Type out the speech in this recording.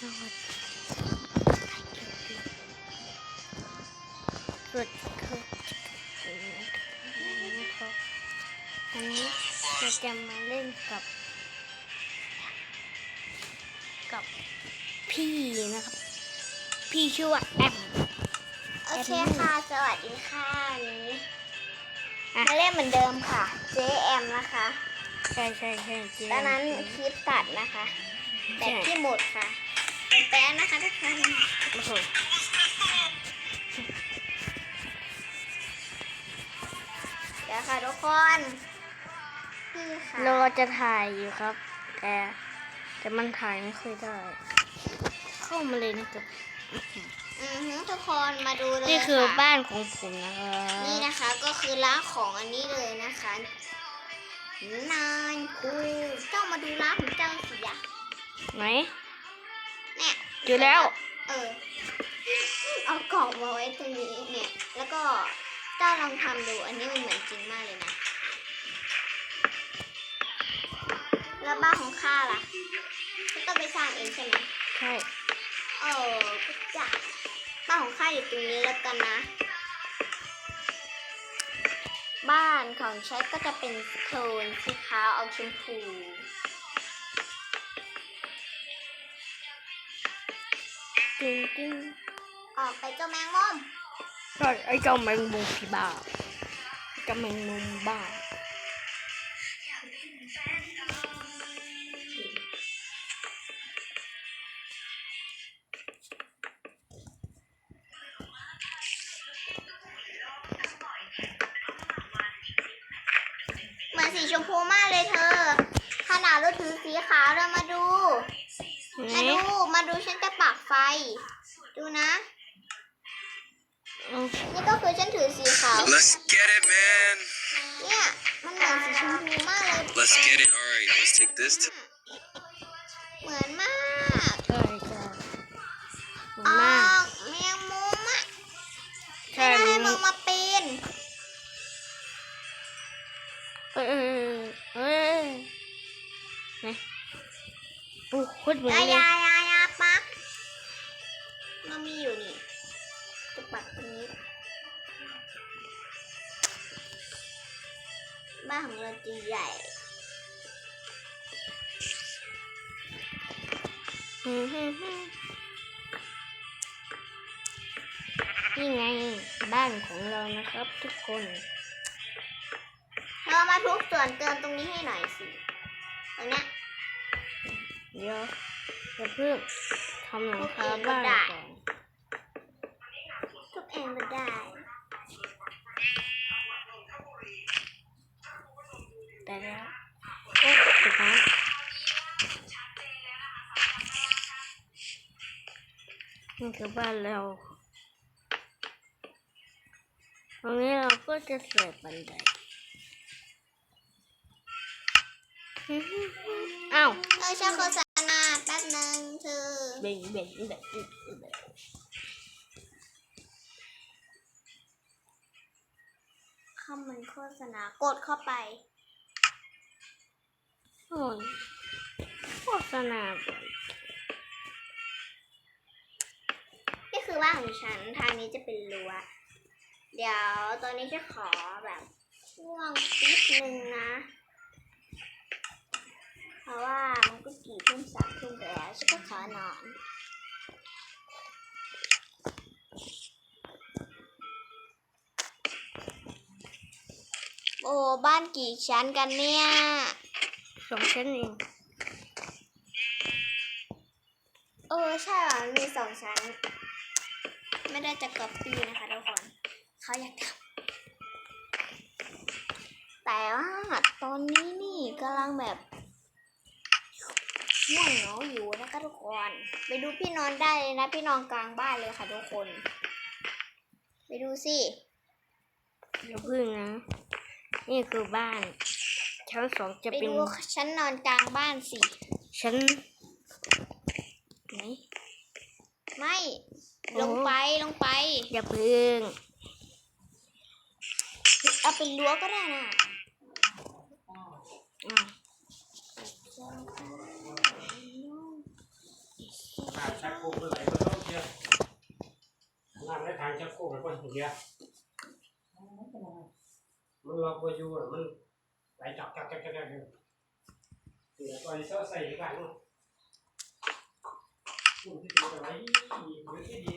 สวัสดีสวัสดีครับวันนี้เราจะมาเล่นกับ กับพี่นะครับ พี่ชื่อว่าแอมโอเคค่ะ สวัสดีค่ะวันนี้อะมาเล่นเหมือนเดิมค่ะ JM นะคะ ใช่ใช่ใช่เจ๊ตอนนั้นคลิปตัดนะคะแบตที่หมดค่ะเป็น แป๊ะนะคะทุกคนโอ้โหเดี๋ยวค่ะทุกคนพี่ค่ะเราจะถ่ายอยู่ครับ แต่แต่มันถ่ายไม่ค่อยได้ เข้ามาเลยนะครับอือหือทุกคนมาดูเลยนี่คือค่ะบ้านของผมนะครับนี่นะคะก็คือร้านของอันนี้เลยนะคะนานคูเจ้ามาดูร้านของเจ้าสิยะไหนเนี่ยเจอแล้ว เออ เอากล่องมาไว้ตรงนี้เนี่ย แล้วก็เจ้าลองทำดู อันนี้มันเหมือนจริงมากเลยนะ แล้วบ้านของข้าล่ะก็ต้องไปสร้างเองใช่ไหมใช่เออก็จะบ้านของข้าอยู่ตรงนี้แล้วกันนะ บ้านของใช้ก็จะเป็นโทนสีขาวเอาชมพู จริงจริงออกไปเจ้าแมงมุมใช่ไอ้เจ้าแมงมุมพี่บ้าเจ้าแมงมุมบ้าเหมือนสีชมพูมากเลยเธอ ขนาดเราถือสีขาวเรามาดูไหนมาดู มาดูฉันจะปัก ไฟ ดูนะเอานี่ก็คือฉันถือสีขาว Let's get it, man. เนี่ยมันเหมือนสีชมพูมากเลย Let's get it. All right, let's take this. To- เหมือนมากใช่ใช่ขอบคุณอมาอกกแมงมุมอะใช่ไม่ได้ให้มึมึงงมาปีนเอ้ยเอ้ยเอ้ยไหนโอ้โคตรเหมือนยาเลย ยายายาปัก มันมีอยู่นี่จะปักตรงนี้บ้านของเราจะใหญ่อืมฮึ่มฮึ่มนี่ไงบ้านของเรานะครับทุกคนเรามาทุบส่วนเกินตรงนี้ให้หน่อยสิ ตรงเนี้ยเดี๋ยวจะเพิ่งทำหลังคาบ้านก่อนทุบ เองก็ได้ แต่แล้วโอ้ตกน้ำนี่คือบ้านเรา ตรงนี้เราก็จะใส่บันไดฮึ่มฮึ่มฮึ่มอ้าว เออช่างโฆษณาแป๊บนึงเธอเบ่งเบ่งเบ่งเบ่งเบ่ง เข้ามันโฆษณากดเข้าไปโอ้ยโฆษณาบ่อยนี่คือบ้านของฉันทางนี้จะเป็นรั้วเดี๋ยวตอนนี้จะขอแบบช่วงนิดนึงนะ เพราะว่ามันก็กี่ทุ่มสามทุ่มไปแล้วฉันก็ขอนอน อ้บ้านกี่ชั้นกันเนี่ยสองชั้นเองเออใช่เหรอมันมีสองชั้น ไม่ได้จะก๊อปปี้นะคะทุกคนเขาอยากทำแต่ว่าตอนนี้นี่กำลังแบบง่วงเหงาอยู่นะคะทุกคน ไปดูพี่นอนได้เลยนะ พี่นอนกลางบ้านเลยค่ะทุกคน ไปดูสิเดี๋ยวพึ่งนะ นี่คือบ้าน ชั้นสองจะไปเป็นดูฉันนอนกลางบ้านสิ ชั้นไหน ไม่ โอ้ ลงไปลงไป อย่าพึ่งเอาเป็นรั้วก็ได้นะอะโคกมันไหลมาต้องเชียร์น้ำในทางชักโคกมันก็เดียวมัน ล็อกไว้อยู่อะมันไหลจับจับจับจับจับอยู่เดี๋ยวตอนจะใส่กันเนาะพูดที่ดีแต่ไว้ดีหรือที่ดี